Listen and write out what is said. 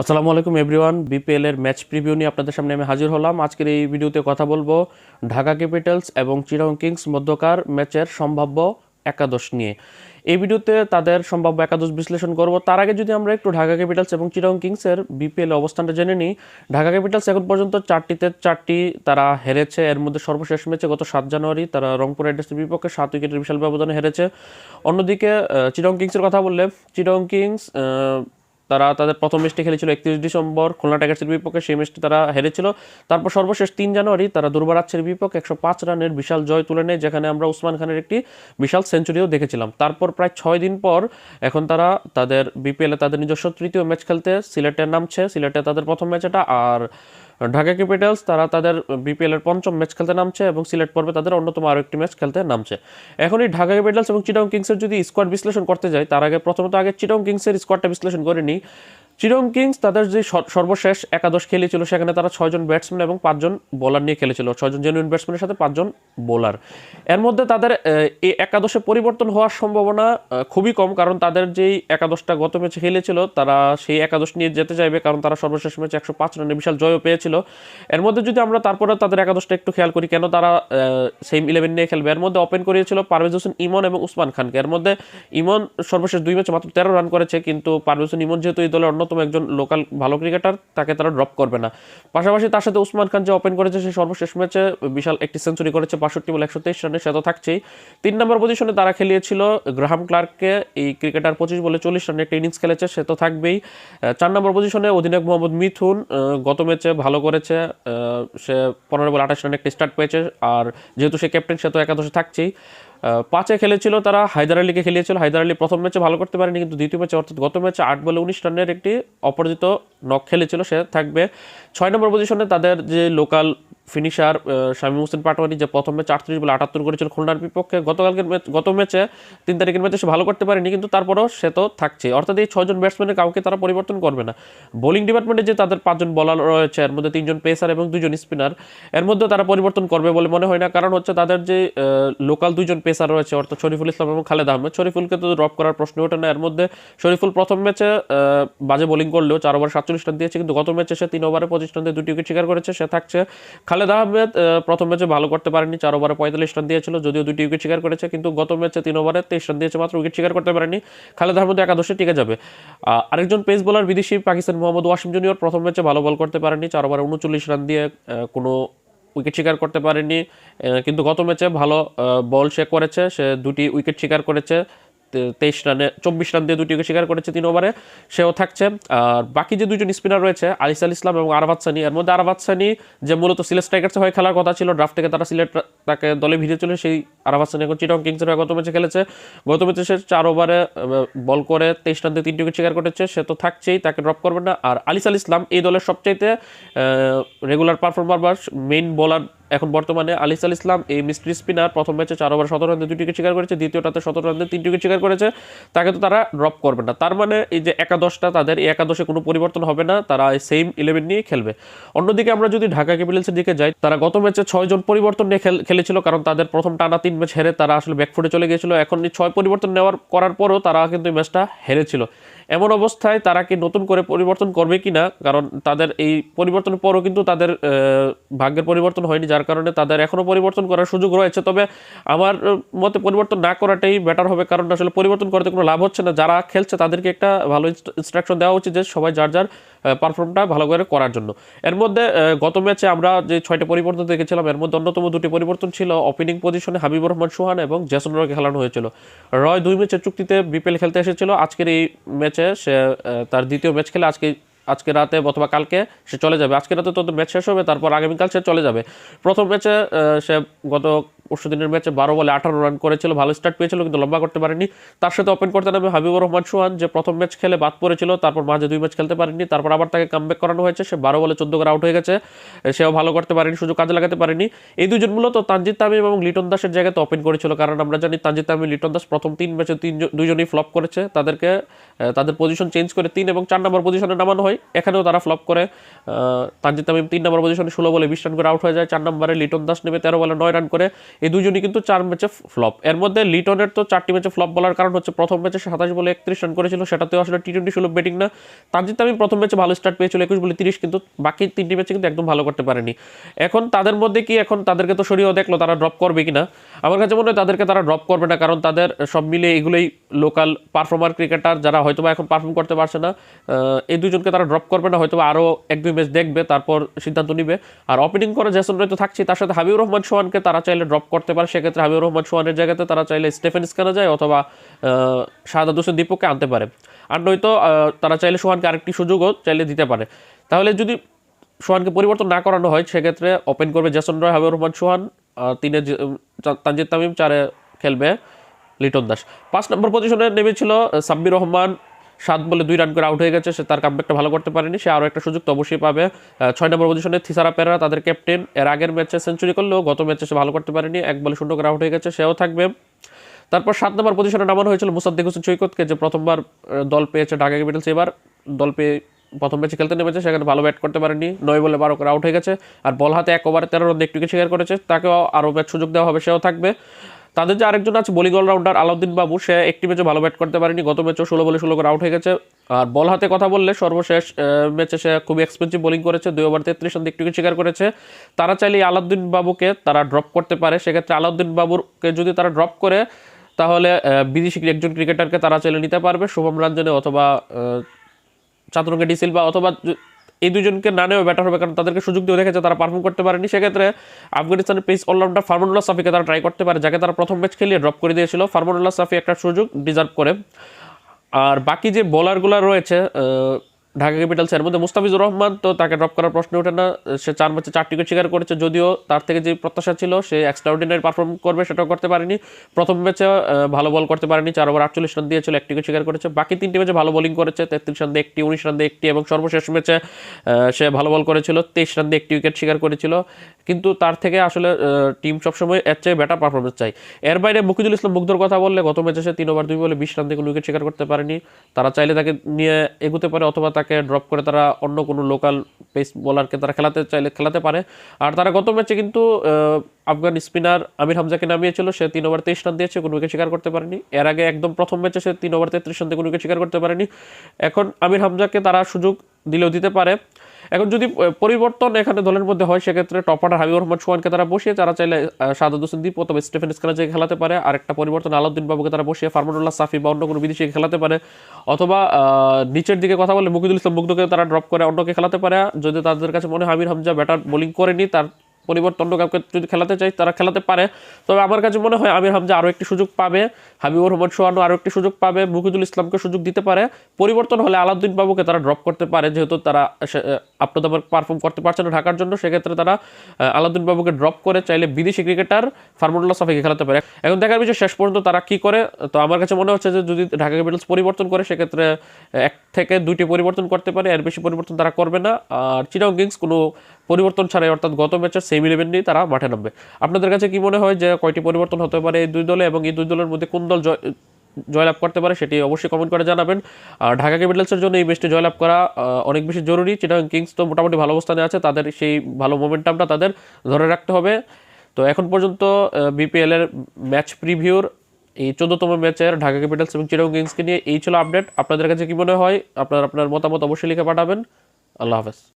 আসসালামু আলাইকুম everyone BPL এর ম্যাচ প্রিভিউ নিয়ে আপনাদের সামনে আমি হাজির হলাম। আজকের এই ভিডিওতে কথা বলব ঢাকা ক্যাপিটালস এবং চিরং কিংস মধ্যকার ম্যাচের সম্ভাব্য একাদশ নিয়ে। এই ভিডিওতে তাদের সম্ভাব্য একাদশ বিশ্লেষণ করব। তার আগে যদি আমরা একটু ঢাকা ক্যাপিটালস এবং চিরং কিংসের বিপিএল অবস্থানটা জেনে নিই। ঢাকা ক্যাপিটালস এখন পর্যন্ত চারটিতে চারটি তারা হেরেছে। এর মধ্যে সর্বশেষ ম্যাচে গত সাত জানুয়ারি তারা রংপুর রাইডার্সের বিপক্ষে সাত উইকেটের বিশাল ব্যবধানে হেরেছে। অন্যদিকে চিরং কিংসের কথা বললে চিরং কিংস তারা তাদের প্রথম ম্যাচটি খেলেছিল একত্রিশ ডিসেম্বর, খুলনা টাইগার্সের বিপক্ষে সেই ম্যাচটি তারা হেরেছিল। তারপর সর্বশেষ তিন জানুয়ারি তারা দুর্বারাচ্ছের বিপক্ষে একশো পাঁচ রানের বিশাল জয় তুলে নেয়, যেখানে আমরা উসমান খানের একটি বিশাল সেঞ্চুরিও দেখেছিলাম। তারপর প্রায় ছয় দিন পর এখন তারা তাদের বিপিএলে তাদের নিজস্ব তৃতীয় ম্যাচ খেলতে সিলেটের নামছে। সিলেটে তাদের প্রথম ম্যাচ এটা আর ঢাকা ক্যাপিটালস, তারা তাদের বিপিএল এর পঞ্চম ম্যাচ খেলতে নামছে এবং সিলেট পর্বে তাদের অন্যতম আরও একটি ম্যাচ খেলতে নামছে। এখন এই ঢাকা ক্যাপিটালস এবং চিটং কিংসের যদি স্কোয়াড বিশ্লেষণ করতে যাই, তার আগে প্রথমত আগে চিটং কিংসের স্কোয়াডটা বিশ্লেষণ করে নিই। চিরং কিংস তাদের যে সর- সর্বশেষ একাদশ খেলেছিল, সেখানে তারা ছয়জন ব্যাটসম্যান এবং পাঁচজন বোলার নিয়ে খেলেছিল। ছয়জন জেনুইন ব্যাটসম্যানের সাথে পাঁচজন বোলার এর মধ্যে তাদের এই একাদশে পরিবর্তন হওয়ার সম্ভাবনা খুবই কম, কারণ তাদের যেই একাদশটা গত ম্যাচে খেলেছিল, তারা সেই একাদশ নিয়ে যেতে চাইবে, কারণ তারা সর্বশেষ ম্যাচে একশো পাঁচ রানে বিশাল জয়ও পেয়েছিল। এর মধ্যে যদি আমরা তারপরে তাদের একাদশটা একটু খেয়াল করি, কেন তারা সেম ইলেভেন নিয়ে খেলবে? এর মধ্যে ওপেন করিয়েছিল পারভেজ হোসেন ইমন এবং উসমান খানকে। এর মধ্যে ইমন সর্বশেষ দুই ম্যাচে মাত্র তেরো রান করেছে, কিন্তু পারভেজ হোসেন ইমন যেহেতু এই দলের অন্যতম একজন লোকাল ভালো ক্রিকেটার, তাকে তারা ড্রপ করবে না। পাশাপাশি তার সাথে উসমান খান যে ওপেন করেছে, সে সর্বশেষ ম্যাচে বিশাল একটি সেঞ্চুরি করেছে, বাষট্টি বলে একশো তেইশ রানে, সে তো থাকছেই। তিন নম্বর পজিশনে তারা খেলিয়েছিল গ্রাহাম ক্লার্ককে। এই ক্রিকেটার পঁচিশ বলে চল্লিশ রানে একটা ইনিংস খেলেছে, সে তো থাকবেই। চার নম্বর পজিশনে অধিনায়ক মোহাম্মদ মিথুন গত ম্যাচে ভালো করেছে সে পনেরো বলে আঠাশ রানে একটা স্টার্ট পেয়েছে, আর যেহেতু সে ক্যাপ্টেন সে তো একাদশে থাকছেই। পাঁচে খেলেছিল তারা, হায়দার আলীকে খেলিয়েছিল। হায়দার আলী প্রথম ম্যাচে ভালো করতে পারেনি, কিন্তু দ্বিতীয় ম্যাচে, অর্থাৎ গত ম্যাচে আট বলে উনিশ রানের একটি অপরাজিত নক খেলেছিল। সে থাকবে ছয় নম্বর পজিশনে তাদের যে লোকাল ফিনিশার শামীম হোসেন পাটোয়ারি যে প্রথম ম্যাচে আটত্রিশ বলে আটাত্তর করেছিল খুলনার বিপক্ষে, গতকালকের গত ম্যাচে তিন তারিখের ম্যাচে সে ভালো করতে পারেনি, কিন্তু তারপরেও সে তো থাকছে অর্থাৎ এই ছয়জন ব্যাটসম্যানের কাউকে তারা পরিবর্তন করবে না। বোলিং ডিপার্টমেন্টে যে তাদের পাঁচজন বলার রয়েছে, এর মধ্যে তিনজন পেসার এবং দুজন স্পিনার এর মধ্যে তারা পরিবর্তন করবে বলে মনে হয় না, কারণ হচ্ছে তাদের যে লোকাল দুইজন পেসার রয়েছে, অর্থাৎ শরীফুল ইসলাম এবং খালেদ আহমেদ, শরীফুলকে তো ড্রপ করার প্রশ্ন ওঠে না। এর মধ্যে শরীফুল প্রথম ম্যাচে বাজে বোলিং করলেও চার ওভার সাতচল্লিশ রান দিয়েছে, কিন্তু গত ম্যাচে সে তিন ওভারে পঁচিশ রান দিয়ে দুটি উইকেট শিকার করেছে, সে থাকছে খালেদ আহমেদ প্রথম ম্যাচে ভালো করতে পারেনি, চার ওভারে পঁয়তাল্লিশ রান দিয়েছিল, যদিও দুটি উইকেট শিকার করেছে, কিন্তু গত ম্যাচে তিন ওভারে তেইশ রান দিয়েছে, মাত্র উইকেট শিকার করতে পারেনি। খালেদ আহমেদ একাদশে টিকে যাবে। আরেকজন পেস বোলার বিদেশি পাকিস্তান মোহাম্মদ ওয়াসিম জুনিয়র প্রথম ম্যাচে ভালো বল করতে পারেনি, চার ওভারে উনচল্লিশ রান দিয়ে কোনো উইকেট শিকার করতে পারেনি কিন্তু গত ম্যাচে ভালো বল সে করেছে, সে দুটি উইকেট শিকার করেছে। তেইশ রানে, চব্বিশ রান দিয়ে দুটি উইকেট শিকার করেছে তিন ওভারে। সেও থাকছে। আর বাকি যে দুজন স্পিনার রয়েছে আলিস আল ইসলাম এবং আরবাদ সানি, এর মধ্যে আরবাদ সানি যে মূলত সিলেট স্ট্রাইকার্সের হয়ে খেলার কথা ছিল ড্রাফট থেকে তারা সিলেট তাকে দলে ভিড়ে চলে, সেই আরবাদ সানি এখন চিটং কিংসের হয়ে গত ম্যাচে খেলেছে। গত ম্যাচে সে চার ওভারে বল করে তেইশ রান দিয়ে তিনটি উইকেট শিকার করেছে, সে তো থাকছেই, তাকে ড্রপ করবে না। আর আলিস আল ইসলাম এই দলের সবচাইতে রেগুলার পারফর্মার বা মেইন বোলার এখন বর্তমানে আলিস আল ইসলাম এই মিস্ট্রি স্পিনার প্রথম ম্যাচে চার ওভার সতেরো রান দিয়ে দুটি উইকেট শিকার করেছে, দ্বিতীয়টাতে সতেরো রান দিয়ে তিনটি উইকেট শিকার করেছে। তাকে তো তারা ড্রপ করবে না। তার মানে এই যে একাদশটা, তাদের এই একাদশে কোনো পরিবর্তন হবে না, তারা এই সেম ইলেভেন নিয়ে খেলবে। অন্যদিকে আমরা যদি ঢাকা ক্যাপিটালসের দিকে যাই, তারা গত ম্যাচে ছয়জন পরিবর্তন নিয়ে খেল- খেলেছিল, কারণ তাদের প্রথম টানা তিন ম্যাচ হেরে তারা আসলে ব্যাকফুটে চলে গিয়েছিল। এখন ছয় পরিবর্তন নেওয়ার করার পরও তারা কিন্তু এই ম্যাচটা হেরেছিল। এমন অবস্থায় তারা কি নতুন করে পরিবর্তন করবে কি না কারণ তাদের এই পরিবর্তনের পরও কিন্তু তাদের ভাগ্যের পরিবর্তন হয়নি, যার কারণে তাদের এখনও পরিবর্তন করার সুযোগ রয়েছে। তবে আমার মতে পরিবর্তন না করাটাই বেটার হবে, কারণ আসলে পরিবর্তন করাতে কোনো লাভ হচ্ছে না। যারা খেলছে তাদেরকে একটা ভালো ইনস্ট্রাকশন দেওয়া উচিত যে সবাই যার যার পারফর্মটা ভালো করে করার জন্য। এর মধ্যে গত ম্যাচে আমরা যে ছয়টা পরিবর্তন দেখেছিলাম, এর মধ্যে অন্যতম দুটি পরিবর্তন ছিল ওপেনিং পজিশনে হাবিব রহমান, সোহান এবং জেসন রয়কে খেলানো হয়েছিল। রয় দুই ম্যাচের চুক্তিতে বিপিএল খেলতে এসেছিল। আজকের এই ম্যাচে সে তার দ্বিতীয় ম্যাচ খেলে আজকে আজকে রাতে অথবা কালকে সে চলে যাবে। আজকে রাতে তো ম্যাচ শেষ হবে, তারপর আগামীকাল সে চলে যাবে। প্রথম ম্যাচে সে গত পরশু দিনের ম্যাচে বারো বলে আঠারো রান করেছিল, ভালো স্টার্ট পেয়েছিল কিন্তু লম্বা করতে পারেনি। তার সাথে ওপেন করতে নামে হাবিবুর রহমান সোহান, যে প্রথম ম্যাচ খেলে বাদ পড়েছিল, তারপর মাঝে দুই ম্যাচ খেলতে পারেনি, তারপর আবার তাকে কামব্যাক করানো হয়েছে। সে বারো বলে চোদ্দ করে আউট হয়ে গেছে। সেও ভালো করতে পারেনি, সুযোগ কাজে লাগাতে পারেনি। এই দুজন মূলত তানজিদ তামিম এবং লিটন দাসের জায়গাতে ওপেন করেছিল, কারণ আমরা জানি তানজিদ তামিম, লিটন দাস প্রথম তিন ম্যাচে তিন দুজনেই ফ্লপ করেছে। তাদেরকে তাদের পজিশন চেঞ্জ করে তিন এবং চার নম্বর পজিশনে নামানো হয়। এখানেও তারা ফ্লপ করে তানজিদ তামিম তিন নম্বর পজিশনে ষোলো বলে বিশ রান করে আউট হয়ে যায়। চার নম্বরে লিটন দাস নেমে তেরো বলে নয় রান করে। এই দুজনই কিন্তু চার ম্যাচে ফ্লপ এর মধ্যে লিটনের তো চারটি ম্যাচে ফ্লপ বলার কারণ হচ্ছে প্রথম ম্যাচে সাতাশ বলে একত্রিশ রান করেছিল, সেটাতেও আসলে টি টোয়েন্টি সুলভ ব্যাটিং না। তানজিদ তামিম প্রথম ম্যাচে ভালো স্টার্ট পেয়েছিল, একুশ বলে তিরিশ, কিন্তু বাকি তিনটি ম্যাচে কিন্তু একদম ভালো করতে পারেনি। এখন তাদের মধ্যে কি এখন তাদেরকে তো সরিয়েও দেখল তারা ড্রপ করবে কিনা? আমার কাছে মনে হয় তাদেরকে তারা ড্রপ করবে না, কারণ তাদের সব মিলে এগুলোই লোকাল পারফর্মার ক্রিকেটার যারা হয়তোবা এখন পারফর্ম করতে পারছে না এই দুজনকে তারা ড্রপ করবে না হয়তো আরও এক দুই ম্যাচ দেখবে, তারপর সিদ্ধান্ত নিবে। আর ওপেনিং করে জেসন রয় তো থাকছে তার সাথে হাবিবুর রহমান সোহানকে তারা চাইলে ড্রপ করতে পারে। সেক্ষেত্রে হাবিবুর রহমান সোহানের জায়গাতে তারা চাইলে স্টেফেন স্কানা যায় অথবা শাহাদ হোসেন দীপককে আনতে পারে। আর নয়তো তারা চাইলে সোহানকে আরেকটি সুযোগও চাইলে দিতে পারে। তাহলে যদি সোহানকে পরিবর্তন না করানো হয়, সেক্ষেত্রে ওপেন করবে জেসন রয় হাবিবুর রহমান সোহান তিনে তানজিদ তামিম, চারে খেলবে লিটন দাস। পাঁচ নম্বর পজিশনে নেমেছিল সাব্বির রহমান সাত বলে দুই রান করে আউট হয়ে গেছে, সে তার কামব্যাকটা ভালো করতে পারেনি। সে আরও একটা সুযোগ তো অবশ্যই পাবে। ছয় নম্বর পজিশনে থিসারা পেরা তাদের ক্যাপ্টেন এর আগের ম্যাচে সেঞ্চুরি করলেও গত ম্যাচে সে ভালো করতে পারেনি। এক বলে শূন্য করে আউট হয়ে গেছে, সেও থাকবে। তারপর সাত নম্বর পজিশনে নামানো হয়েছিল মুসাদ্দিক হোসেন সৈকতকে, যে প্রথমবার দল পেয়েছে ঢাকা ক্যাপিটালস। এবার দল পেয়ে প্রথম ম্যাচে খেলতে নেমেছে, সেখানে ভালো ব্যাট করতে পারেনি। নয় বলে বারো করে আউট হয়ে গেছে। আর বল হাতে এক ওভারে তেরো রান একটু শিকার করেছে, তাকেও আরও ম্যাচ সুযোগ দেওয়া হবে, সেও থাকবে। তাদের যে আরেকজন আছে, বোলিং অলরাউন্ডার আলাউদ্দিন বাবু, সে একটি ম্যাচে ভালো ব্যাট করতে পারেনি। গত ম্যাচেও ষোলো বলে ষোলো করে আউট হয়ে গেছে। আর বল হাতে কথা বললে সর্বশেষ ম্যাচে সে খুবই এক্সপেন্সিভ বোলিং করেছে। দুই ওভার তেত্রিশ রান একটু শিকার করেছে। তারা চাইলে আলাউদ্দিন বাবুকে তারা ড্রপ করতে পারে। সেক্ষেত্রে আলাউদ্দিন বাবুকে যদি তারা ড্রপ করে, তাহলে বিদেশি একজন ক্রিকেটারকে তারা চাইলে নিতে পারবে। শুভম রঞ্জনে অথবা চাতুরঙ্গে ডিসিল বা অথবা এই দুজনকে না নেওয়া ব্যাটার হবে, কারণ তাদেরকে সুযোগ দিয়ে দেখেছে তারা পারফর্ম করতে পারেনি। সেক্ষেত্রে আফগানিস্তানের পেস অলরাউন্ডার ফারমানুল্লাহ সাফিকে তারা ট্রাই করতে পারে, যাকে তারা প্রথম ম্যাচ খেলিয়ে ড্রপ করে দিয়েছিল। ফারমানুল্লাহ সাফি একটা সুযোগ ডিজার্ভ করে। আর বাকি যে বোলারগুলো রয়েছে ঢাকা ক্যাপিটালস এর মধ্যে মুস্তাফিজুর রহমান তো তাকে ড্রপ করার প্রশ্ন ওঠে না। সে চার ম্যাচে চার উইকেট শিকার করেছে, যদিও তার থেকে যে প্রত্যাশা ছিল, সে এক্সট্রাঅর্ডিনারি পারফর্ম করবে সেটাও করতে পারেনি। প্রথম ম্যাচে ভালো বল করতে পারেনি, চার ওভার আটচল্লিশ রান দিয়েছিল, একটি উইকেট শিকার করেছে। বাকি তিনটি ম্যাচে ভালো বোলিং করেছে, তেত্রিশ রান দিয়ে একটি, উনিশ রান দিয়ে একটি এবং সর্বশেষ ম্যাচে সে ভালো বল করেছিল, তেইশ রান দিয়ে একটি উইকেট শিকার করেছিল। কিন্তু তার থেকে আসলে টিম সবসময় এর চেয়ে বেটার পারফরমেন্স চাই এর বাইরে মুকিদুল ইসলাম মুগ্ধর কথা বললে, গত ম্যাচে সে তিন ওভার দুই বলে বিশ রান দিয়ে কোনো উইকেট শিকার করতে পারেনি। তারা চাইলে তাকে নিয়ে এগোতে পারে অথবা তাকে ড্রপ করে তারা অন্য কোনো লোকাল পেস বোলারকে তারা খেলাতে চাইলে খেলাতে পারে। আর তারা গত ম্যাচে কিন্তু আফগান স্পিনার আমির হামজাকে নামিয়েছিল, সে তিন ওভার তেইশ রান দিয়েছে, কোনো উইকেট শিকার করতে পারেনি। এর আগে একদম প্রথম ম্যাচে সে তিন ওভার তেত্রিশ রান দিয়ে কোনো উইকেট শিকার করতে পারেনি। এখন আমির হামজাকে তারা সুযোগ দিলেও দিতে পারে। এখন যদি পরিবর্তন এখানে দলের মধ্যে হয়, সেক্ষেত্রে টপ অর্ডার হাবিবুর রহমান সোহানকে তারা বসিয়ে তারা চাইলে সাদাদ হোসেন দীপ অথবা স্টেফেন স্কানাজকে খেলাতে পারে আর একটা পরিবর্তন আলাউদ্দিন বাবুকে তারা বসিয়ে ফারমানুল্লাহ সাফি বা অন্য কোনো বিদেশিকে খেলাতে পারে, অথবা নিচের দিকে কথা বলে মুকিদুল ইসলাম মুগ্ধকে তারা ড্রপ করে অন্যকে খেলাতে পারে, যদি তাদের কাছে মনে হয় আমির হামজা ব্যাটার বোলিং করেনি তার পরিবর্তন কাউকে যদি খেলাতে চাই, তারা খেলাতে পারে। তবে আমার কাছে মনে হয় আমির হামজা আরও একটি সুযোগ পাবে, হাবিবুর রহমান সোহানও আরও একটি সুযোগ পাবে, মুকিদুল ইসলামকে সুযোগ দিতে পারে। পরিবর্তন হলে আলাউদ্দিন বাবুকে তারা ড্রপ করতে পারে, যেহেতু তারা আপনাদের পারফর্ম করতে পারছে না ঢাকার জন্য, সেক্ষেত্রে তারা আলাউদ্দিন বাবুকে ড্রপ করে চাইলে বিদেশি ক্রিকেটার ফারমুল্লাহ সাফিকে খেলাতে পারে। এখন দেখার বিষয় শেষ পর্যন্ত তারা কি করে, তো আমার কাছে মনে হচ্ছে যে যদি ঢাকা ক্যাপিটালস পরিবর্তন করে, সেক্ষেত্রে এক থেকে দুইটি পরিবর্তন করতে পারে, এর বেশি পরিবর্তন তারা করবে না। আর চিরাং কিংস কোনো পরিবর্তন ছাড়াই, অর্থাৎ গত ম্যাচের সেম ইলেভেন নিয়ে তারা মাঠে নামবে। আপনাদের কাছে কি মনে হয় যে কয়টি পরিবর্তন হতে পারে এই দুই দলে এবং এই দুই দলের মধ্যে কোন দল জয় জয়লাভ করতে পারে সেটি অবশ্যই কমেন্ট করে জানাবেন। আর ঢাকা ক্যাপিটালসের জন্য এই ম্যাচটি জয়লাভ করা অনেক বেশি জরুরি। চিটাং কিংস তো মোটামুটি ভালো অবস্থানে আছে, তাদের সেই ভালো মোমেন্টামটা তাদের ধরে রাখতে হবে। তো এখন পর্যন্ত বিপিএল এর ম্যাচ প্রিভিউর এই চোদ্দতম ম্যাচের ঢাকা ক্যাপিটালস এবং চিটাং কিংসকে নিয়ে এই ছিল আপডেট। আপনাদের কাছে কি মনে হয়? আপনার আপনার মতামত অবশ্যই লিখে পাঠাবেন। আল্লাহ হাফেজ।